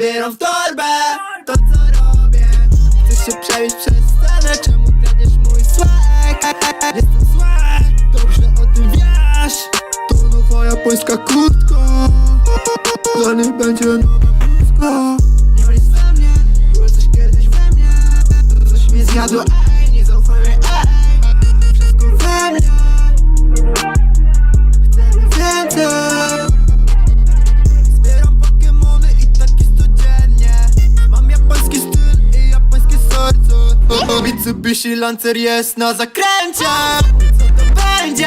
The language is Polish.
Wieram w torbę, to co robię? Chcesz się przebić przez scenę, czemu kradniesz mój swag? Jestem swag, dobrze o tym wiesz. To nowa japońska kurtka Dla niej będzie nowa bluzka. Nie bądź ze mnie, było coś kiedyś we mnie. Coś mnie zjadło, Mitsubishi Lancer jest na zakręcie Co to będzie?